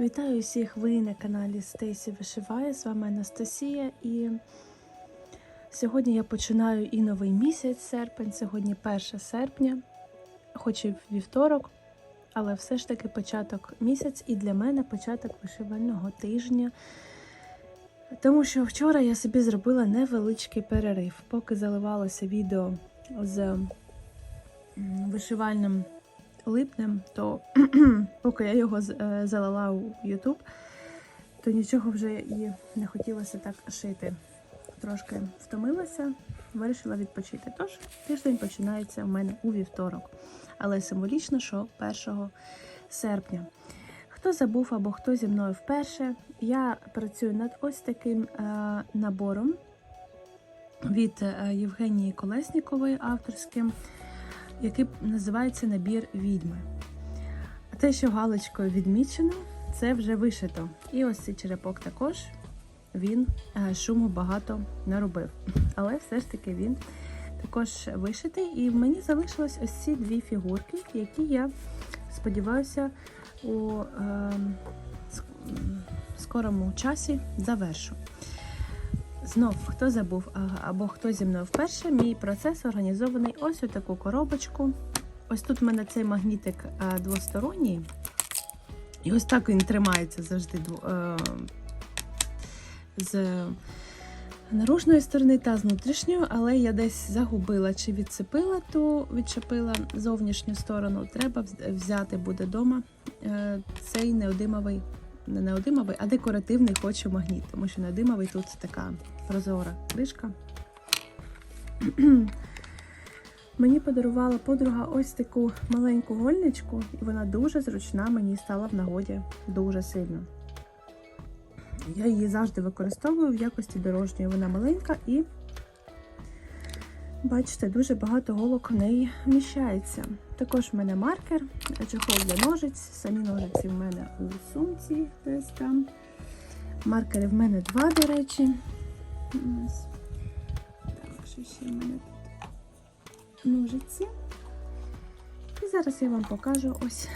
Вітаю всіх ви на каналі Стейсі Вишиває. З вами Анастасія. І сьогодні я починаю і новий місяць серпень. Сьогодні 1 серпня, хоч і вівторок, але все ж таки початок місяць і для мене початок вишивального тижня. Тому що вчора я собі зробила невеличкий перерив, поки заливалося відео з вишивальним липнем, то поки я його е, залила у YouTube, то нічого вже і не хотілося так шити. Трошки втомилася, вирішила відпочити. Тож тиждень починається у мене у вівторок, але символічно, що 1 серпня. Хто забув або хто зі мною вперше, я працюю над ось таким е, набором від е, Євгенії Колеснікової авторським який називається набір відьми. А те, що галочкою відмічено, це вже вишито. І ось цей черепок також він е, шуму багато наробив. Але все ж таки він також вишитий. І мені залишилось ось ці дві фігурки, які я сподіваюся у е, скорому часі завершу. Знов, хто забув або хто зі мною вперше, мій процес організований ось у таку коробочку. Ось тут в мене цей магнітик двосторонній. І ось так він тримається завжди е, з наружної сторони та з внутрішньої, але я десь загубила чи відцепила ту, відчепила зовнішню сторону. Треба взяти буде вдома цей неодимовий не неодимовий, а декоративний хочу магніт, тому що неодимовий тут така прозора кришка. Мені подарувала подруга ось таку маленьку гольничку, і вона дуже зручна, мені стала в нагоді дуже сильно. Я її завжди використовую в якості дорожньої. Вона маленька і, бачите, дуже багато голок в неї вміщається. Також в мене маркер, чехол для ножиць, самі ножиці в мене у сумці десь там. Маркери в мене два, до речі. Так, що ще в мене тут ножиці. І зараз я вам покажу ось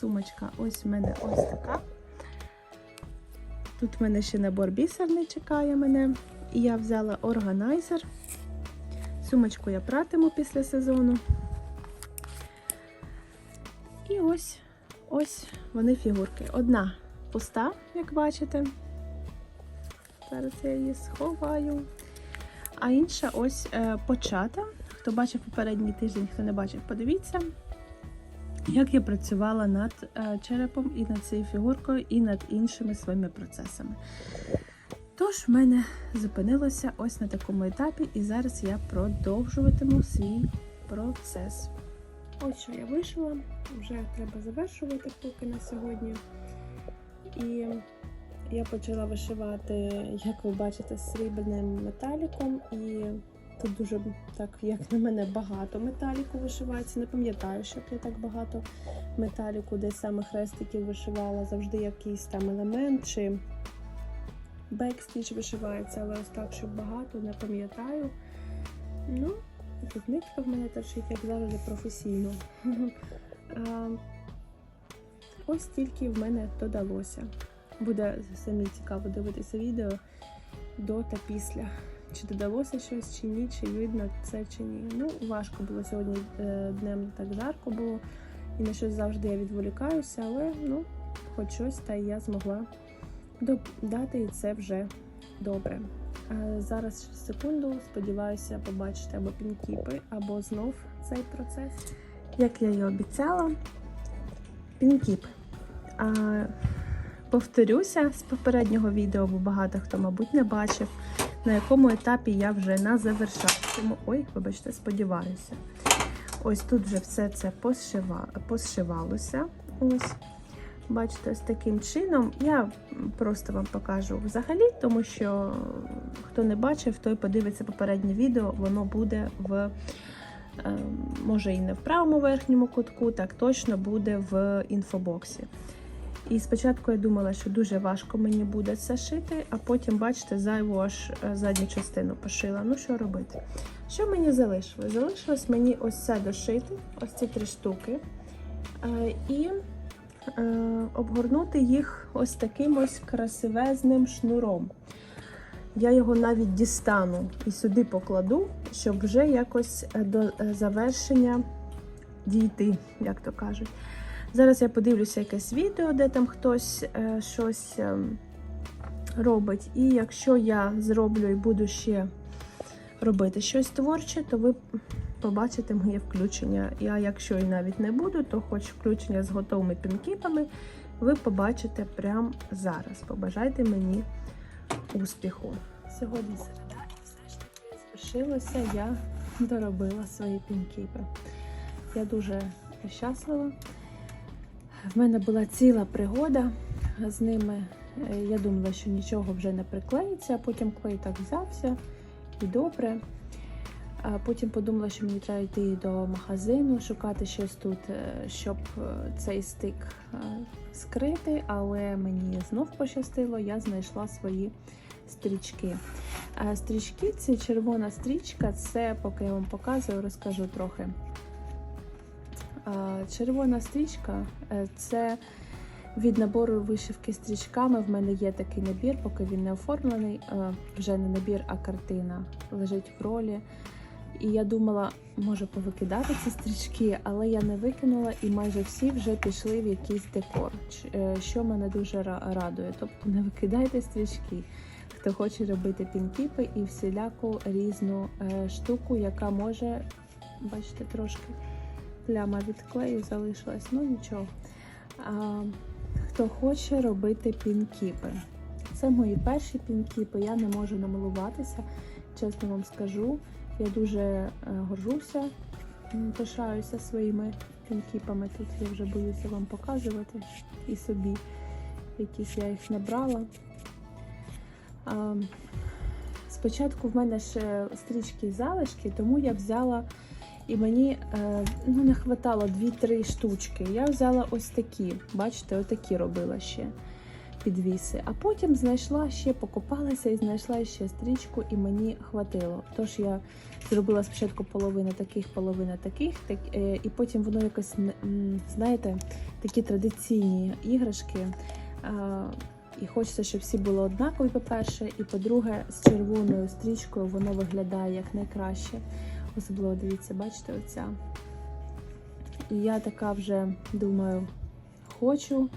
сумочка. Ось в мене ось така. Тут в мене ще набор бісерний чекає мене. І я взяла органайзер. Сумочку я пратиму після сезону. І ось ось вони фігурки. Одна пуста, як бачите. Зараз я її сховаю. А інша ось е, почата. Хто бачив попередній тиждень, хто не бачив, подивіться, як я працювала над е, черепом і над цією фігуркою, і над іншими своїми процесами. Тож в мене зупинилося ось на такому етапі, і зараз я продовжуватиму свій процес. Ось що я вийшла, вже треба завершувати поки на сьогодні. І я почала вишивати, як ви бачите, срібним металіком. І тут дуже так, як на мене, багато металіку вишивається. Не пам'ятаю, щоб я так багато металіку, десь саме хрестиків вишивала, завжди якийсь там елемент чи бекстіч вишивається, але ось так, щоб багато, не пам'ятаю. Ну, Тут в мене торчить, як завжди, професійно. Ось тільки в мене додалося. Буде самі цікаво дивитися відео до та після. Чи додалося щось, чи ні, чи видно це, чи ні. Ну, важко було сьогодні е, днем так жарко було, і на щось завжди я відволікаюся, але ну, хоч щось та я змогла додати, і це вже добре. Зараз секунду, сподіваюся, побачити або пінкіпи, або знов цей процес. Як я і обіцяла, пінкіп. Повторюся з попереднього відео, бо багато хто, мабуть, не бачив, на якому етапі я вже на завершаючому. Ой, вибачте, сподіваюся. Ось тут вже все це посшива... посшивалося. Ось. Бачите, ось таким чином. Я просто вам покажу взагалі, тому що хто не бачив, той подивиться попереднє відео, воно буде в, е, може і не в правому верхньому кутку, так точно буде в інфобоксі. І спочатку я думала, що дуже важко мені буде це шити, а потім, бачите, зайву аж е, задню частину пошила. Ну, що робити? Що мені залишилось? Залишилось мені ось це дошити, ось ці три штуки. Е, І обгорнути їх ось таким ось красивезним шнуром. Я його навіть дістану і сюди покладу, щоб вже якось е, до е, завершення дійти, як то кажуть. Зараз я подивлюся якесь відео, де там хтось е, щось е, робить. І якщо я зроблю і буду ще робити щось творче, то ви побачите моє включення. Я, якщо і навіть не буду, то хоч включення з готовими пінкіпами, ви побачите прямо зараз. Побажайте мені успіху. Сьогодні середа, і все ж таки звершилося, я доробила свої пінкіпи. Я дуже щаслива. В мене була ціла пригода з ними. Е, Я думала, що нічого вже не приклеїться, а потім клей так взявся і добре. Потім подумала, що мені треба йти до магазину, шукати щось тут, е, щоб е, цей стик е, скрити, але мені знов пощастило, я знайшла свої стрічки. Стрічки, це червона стрічка, це, поки я вам показую, розкажу трохи. Червона стрічка це від набору вишивки стрічками. В мене є такий набір, поки він не оформлений. Вже не набір, а картина лежить в ролі. І я думала, може повикидати ці стрічки, але я не викинула, і майже всі вже пішли в якийсь декор, е, що мене дуже радує. Тобто не викидайте стрічки. Хто хоче робити пінкіпи і всіляку різну е, штуку, яка може, бачите, трошки пляма від клею залишилась, ну нічого. А, хто хоче робити пінкіпи. Це мої перші пінкіпи, я не можу намилуватися, чесно вам скажу. Я дуже е, горжуся, пишаюся своїми пінкіпами. Тут я вже боюся вам показувати і собі. Якісь я їх набрала. Спочатку в мене ще стрічки і залишки, тому я взяла і мені е, ну, не хватало 2-3 штучки. Я взяла ось такі. Бачите, отакі робила ще підвіси. А потім знайшла ще, покопалася і знайшла ще стрічку, і мені хватило. Тож я зробила спочатку половину таких, половину таких, так, е, і потім воно якось, знаєте, такі традиційні іграшки. І хочеться, щоб всі були однакові, по-перше, і по-друге, з червоною стрічкою воно виглядає як найкраще. Особливо дивіться, бачите, оця. І я така вже думаю, хочу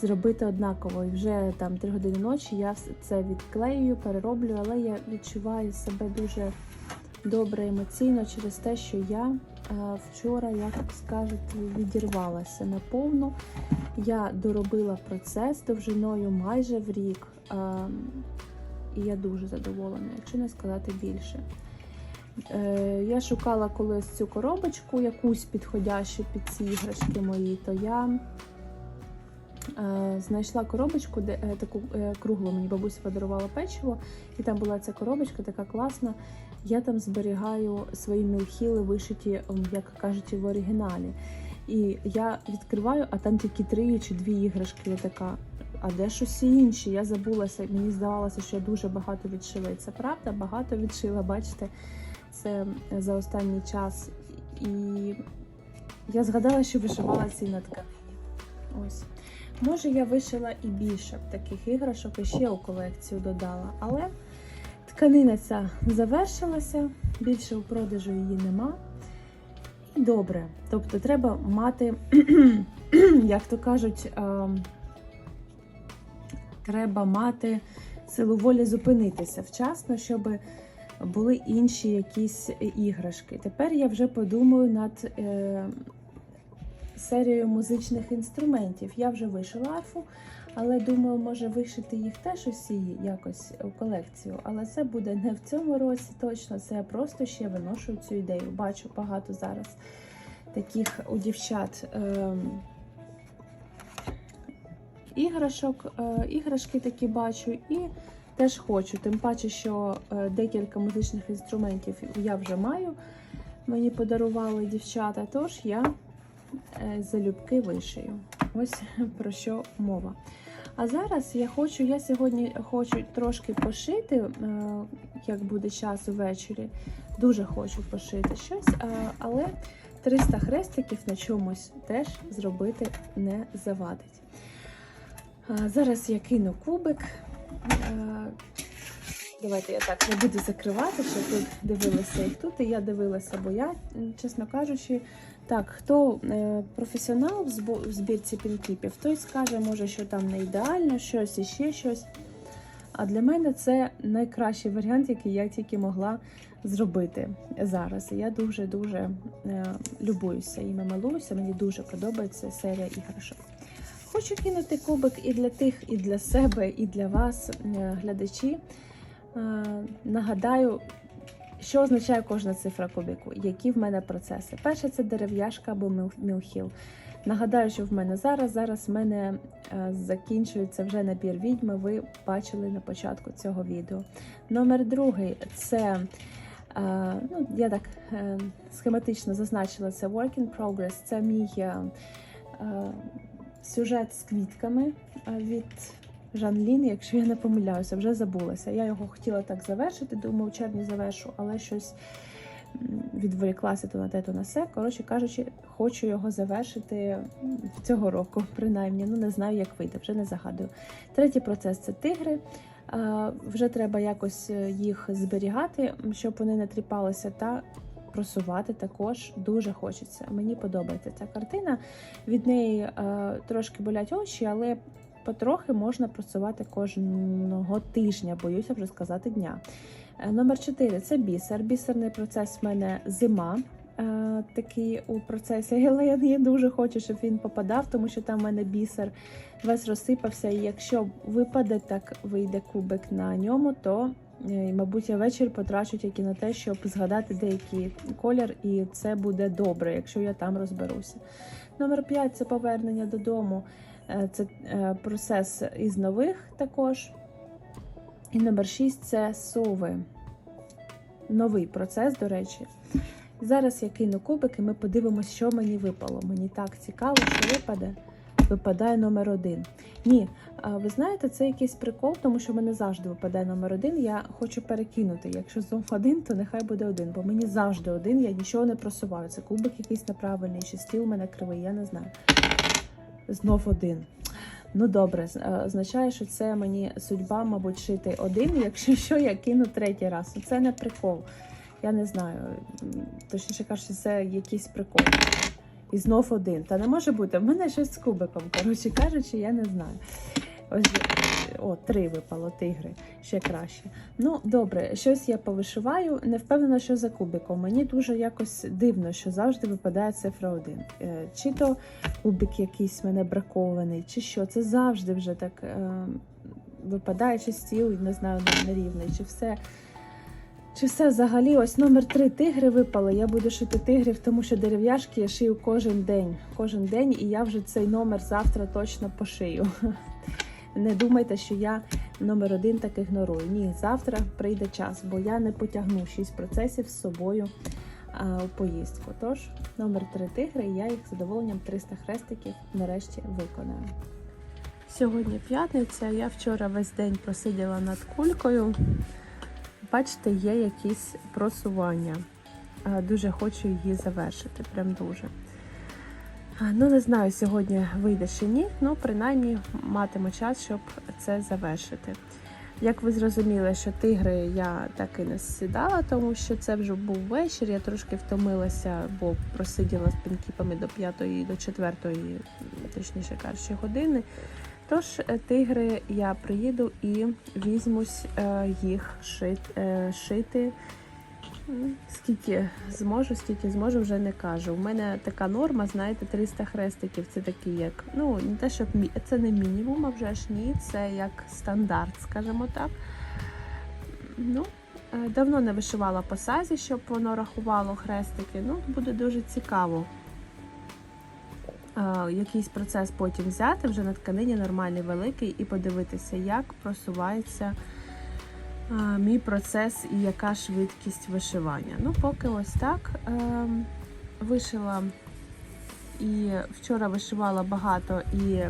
зробити однаково. І вже там 3 години ночі я це відклеюю, перероблю, але я відчуваю себе дуже добре емоційно через те, що я е, вчора, як скажуть, відірвалася наповну. Я доробила процес довжиною майже в рік. Ем, і я дуже задоволена, якщо не сказати більше. Е, я шукала колись цю коробочку, якусь підходящу під ці іграшки мої, то я знайшла коробочку, де е, таку е, круглу мені бабуся подарувала печиво, і там була ця коробочка, така класна. Я там зберігаю свої мілхіли, вишиті, як кажуть, в оригіналі. І я відкриваю, а там тільки три чи дві іграшки. Я така, а де ж усі інші? Я забулася. Мені здавалося, що я дуже багато відшила. І це правда, багато відшила. Бачите, це за останній час. І я згадала, що вишивала ці на тканині. Ось. Може, я вишила і більше таких іграшок і ще у колекцію додала. Але тканина ця завершилася, більше у продажу її нема. І добре. Тобто треба мати, як то кажуть, треба мати силу волі зупинитися вчасно, щоб були інші якісь іграшки. Тепер я вже подумаю над серією музичних інструментів. Я вже вишила арфу, але думаю, може вишити їх теж усі якось у колекцію. Але це буде не в цьому році точно. Це я просто ще виношу цю ідею. Бачу багато зараз таких у дівчат. ем, іграшок, е, іграшки такі бачу і теж хочу. Тим паче, що е, декілька музичних інструментів я вже маю. Мені подарували дівчата, тож я залюбки вишию. Ось про що мова. А зараз я хочу, я сьогодні хочу трошки пошити, е, як буде час увечері. Дуже хочу пошити щось, е, але 300 хрестиків на чомусь теж зробити не завадить. Зараз я кину кубик. Давайте я так не буду закривати, щоб ви дивилися і тут. І я дивилася, бо я, чесно кажучи, так, хто е, професіонал в збірці пінкіпів, той скаже, може, що там не ідеально, щось і ще щось. А для мене це найкращий варіант, який я тільки могла зробити зараз. Я дуже-дуже е, любуюся і милуюся. Мені дуже подобається серія іграшок. Хочу кинути кубик і для тих, і для себе, і для вас, е, глядачі. Нагадаю, що означає кожна цифра кубику, які в мене процеси. Перше це дерев'яшка або мілхіл. Нагадаю, що в мене зараз. Зараз в мене е, закінчується вже набір відьми. Ви бачили на початку цього відео. Номер другий це. е, Ну, я так е, схематично зазначила це Work in Progress. Це мій сюжет з квітками від Жан Лін, якщо я не помиляюся, вже забулася. Я його хотіла так завершити, думаю, в червні завершу, але щось відволіклася то на те, то на все. Коротше кажучи, хочу його завершити цього року, принаймні. Ну не знаю, як вийде, вже не загадую. Третій процес це тигри. Вже треба якось е, їх зберігати, щоб вони не тріпалися, та просувати також дуже хочеться. Мені подобається ця картина. Від неї е, трошки болять очі, але потрохи можна працювати кожного тижня, боюся вже сказати дня. Е, Номер 4 це бісер. Бісерний процес в мене зима. е, Такий у процесі, але я дуже хочу, щоб він попадав, тому що там в мене бісер весь розсипався. І якщо випаде, так вийде кубик на ньому, то е, мабуть я вечір потрачу тільки на те, щоб згадати деякий колір, і це буде добре, якщо я там розберуся. Номер 5 це повернення додому. Е, Це е, процес із нових також. І номер 6 це сови. Новий процес, до речі. Зараз я кину кубик і ми подивимося, що мені випало. Мені так цікаво, що випаде. Випадає номер один. Ні, ви знаєте, це якийсь прикол, тому що в мене завжди випадає номер один. Я хочу перекинути. Якщо знов один, то нехай буде один, бо мені завжди один, я нічого не просуваю. Це кубик якийсь неправильний, чи стіл у мене кривий, я не знаю. Знов один. Ну добре, е, означає, що це мені судьба, мабуть, шити один. Якщо що, я кину третій раз. Це не прикол. Я не знаю. Точніше кажучи, це якийсь прикол. І знов один. Та не може бути. В мене щось з кубиком. Коротше кажучи, я не знаю. Ось о, три випало тигри, ще краще. Ну, добре, щось я повишиваю. Не впевнена, що за кубиком. Мені дуже якось дивно, що завжди випадає цифра 1. Чи то кубик якийсь мене бракований, чи що. Це завжди вже так е, випадає, чи стіл, не знаю, нерівний, чи все. Чи все взагалі? Ось номер три тигри випали. Я буду шити тигрів, тому що дерев'яшки я шию кожен день. Кожен день, і я вже цей номер завтра точно пошию. Не думайте, що я номер один так ігнорую. Ні, завтра прийде час, бо я не потягну шість процесів з собою а, у поїздку. Тож, номер три тигри, і я їх з задоволенням 300 хрестиків нарешті виконаю. Сьогодні п'ятниця. Я вчора весь день просиділа над кулькою. Бачите, є якісь просування. Дуже хочу її завершити, прям дуже. Ну, не знаю, сьогодні вийде чи ні, ну принаймні матиму час, щоб це завершити. Як ви зрозуміли, що тигри я так і не сідала, тому що це вже був вечір. Я трошки втомилася, бо просиділа з пінкіпами до 5 до 4, точніше кажучи, години. Тож е, тигри я приїду і візьмусь е, їх е, шити. Скільки зможу, скільки зможу, вже не кажу. У мене така норма, знаєте, 300 хрестиків. Це такі як, ну, не те, щоб це не мінімум, а вже ж ні, це як стандарт, скажімо так. Ну, е, давно не вишивала по сазі, щоб воно рахувало хрестики. Ну, буде дуже цікаво. е, Якийсь процес потім взяти вже на тканині нормальний великий і подивитися, як просувається мій процес і яка швидкість вишивання. Ну, поки ось так ем, вишила і вчора вишивала багато і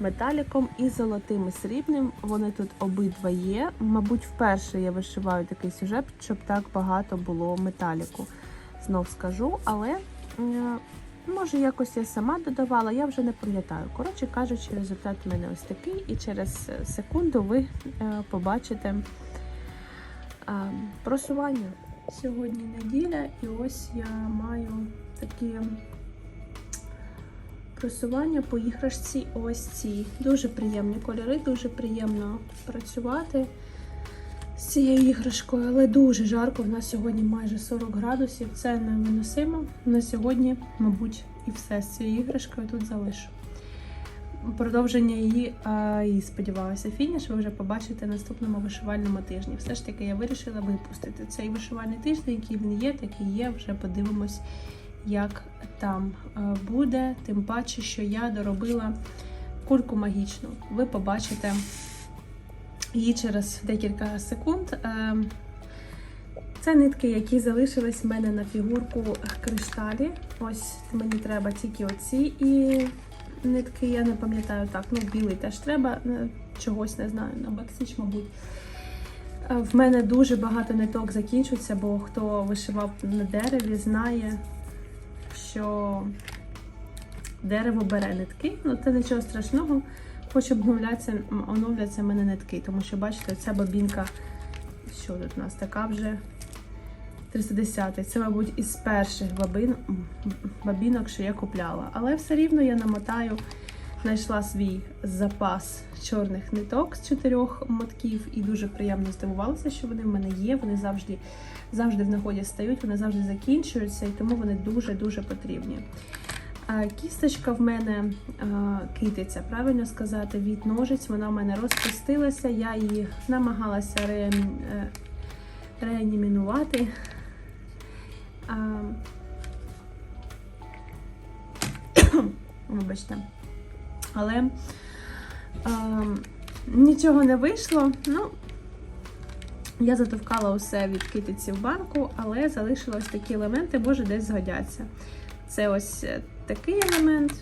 металіком, і золотим, і срібним. Вони тут обидва є. Мабуть, вперше я вишиваю такий сюжет, щоб так багато було металіку. Знов скажу, але Е, Може, якось я сама додавала, я вже не пам'ятаю. Коротше кажучи, результат в мене ось такий, і через е, секунду ви е, побачите просування. Сьогодні неділя, і ось я маю такі просування по іграшці ось ці. Дуже приємні кольори, дуже приємно працювати з цією іграшкою, але дуже жарко. В нас сьогодні майже 40 градусів. Це невиносимо. На сьогодні, мабуть, і все з цією іграшкою тут залишу. Продовження її, а, і сподіваюся, фініш ви вже побачите наступному вишивальному тижні. Все ж таки я вирішила випустити цей вишивальний тиждень, який він є, такий є. Вже подивимось, як там буде. Тим паче, що я доробила кульку магічну. Ви побачите її через декілька секунд. Це нитки, які залишились в мене на фігурку кришталі. Ось мені треба тільки оці і нитки, я не пам'ятаю так. Ну, білий теж треба, е, чогось не знаю, на бексіч, мабуть. Е, В мене дуже багато ниток закінчується, бо хто вишивав на дереві, знає, що дерево бере нитки. Ну, це нічого страшного. Хоч обновляться, оновляться в мене нитки, тому що, бачите, ця бабінка, що тут у нас така вже 310 Це, мабуть, із перших бабин, бабінок, що я купляла. Але все рівно я намотаю, знайшла свій запас чорних ниток з чотирьох мотків і дуже приємно здивувалася, що вони в мене є. Вони завжди, завжди в нагоді стають, вони завжди закінчуються, і тому вони дуже-дуже потрібні. Кісточка в мене китиця, правильно сказати, від ножиць. Вона в мене розпустилася. Я її намагалася реанім... е, реанімінувати. А... Вибачте. Але а, нічого не вийшло. Ну, я затовкала усе від китиці в банку, але залишила ось такі елементи, може, десь згодяться. Це ось е, такий елемент,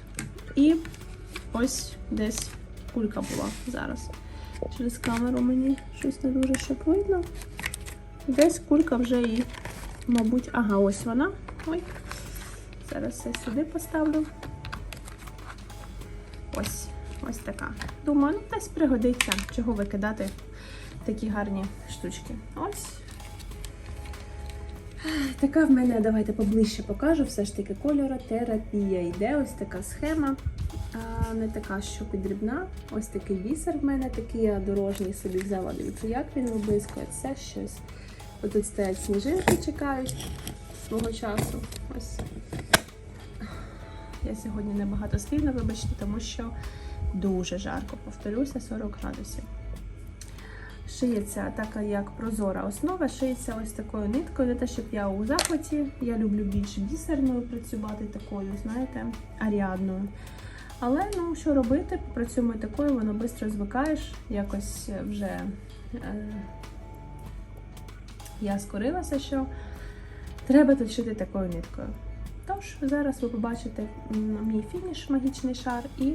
і ось десь кулька була зараз. Через камеру мені щось не дуже щоб видно. Десь кулька вже і, мабуть, ага, ось вона. Ой. Зараз я сюди поставлю. Ось, ось така. Думаю, ну десь пригодиться, чого викидати такі гарні штучки. Ось. Така в мене, давайте поближче покажу, все ж таки кольоротерапія йде. Ось така схема. Не така, що підрібна. Ось такий бісер в мене, такий я дорожній собі взяла. Дивіться, як він виблискує. Це щось. Отут стоять сніжинки, чекають свого часу. Ось. Я сьогодні небагато слівна, вибачте, тому що дуже жарко. Повторюся, 40 градусів. Шиється така, як прозора основа, шиється ось такою ниткою. Не те, щоб я у захваті. Я люблю більш бісерною працювати такою, знаєте, аріадною. Але ну що робити? Працюємо такою, воно швидко звикаєш. Якось вже е, я скорилася, що треба тут шити такою ниткою. Тож, зараз ви побачите мій фініш, магічний шар, і,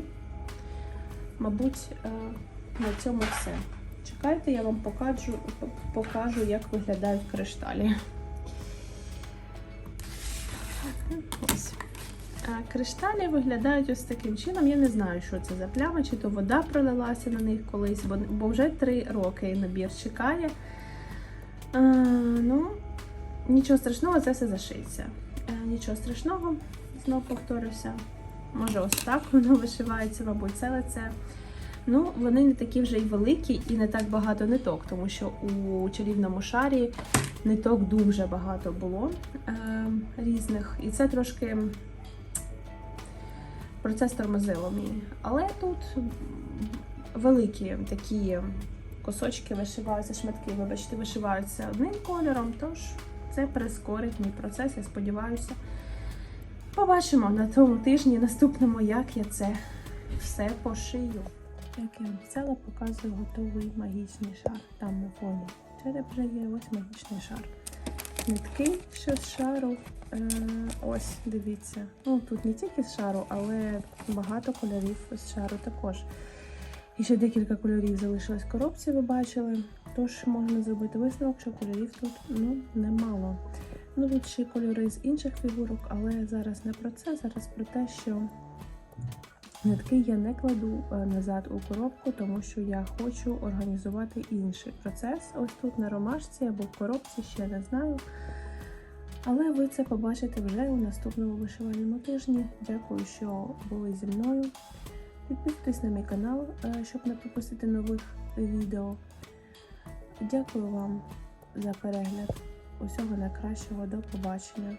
мабуть, е, на цьому все. Чекайте, я вам покажу, покажу як виглядають кришталі. Ось. Кришталі виглядають ось таким чином. Я не знаю, що це за пляма, чи то вода пролилася на них колись, бо вже три роки набір чекає. А, ну, нічого страшного, це все зашиється. Е, Нічого страшного, знов повторюся. Може, ось так воно вишивається, мабуть, це лице. Ну, вони не такі вже й великі і не так багато ниток, тому що у чарівному шарі ниток дуже багато було е, різних. І це трошки процес тормозило мій. Але тут великі такі кусочки вишиваються, шматки, вибачте, вишиваються одним кольором, тож це прискорить мій процес, я сподіваюся. Побачимо на тому тижні наступному, як я це все пошию. Як я обіцяла, показую готовий магічний шар. Там на фоні череп вже є, ось магічний шар. Нитки ще з шару. Е, ось, дивіться. Ну, тут не тільки з шару, але багато кольорів з шару також. І ще декілька кольорів залишилось в коробці, ви бачили. Тож можна зробити висновок, що кольорів тут ну, немало. новіші кольори з інших фігурок, але зараз не про це, зараз про те, що нитки я не кладу е, назад у коробку, тому що я хочу організувати інший процес. Ось тут на ромашці або в коробці, ще не знаю. Але ви це побачите вже у наступному вишивальному тижні. Дякую, що були зі мною. Підписуйтесь на мій канал, е, щоб не пропустити нових відео. Дякую вам за перегляд. Усього найкращого, до побачення.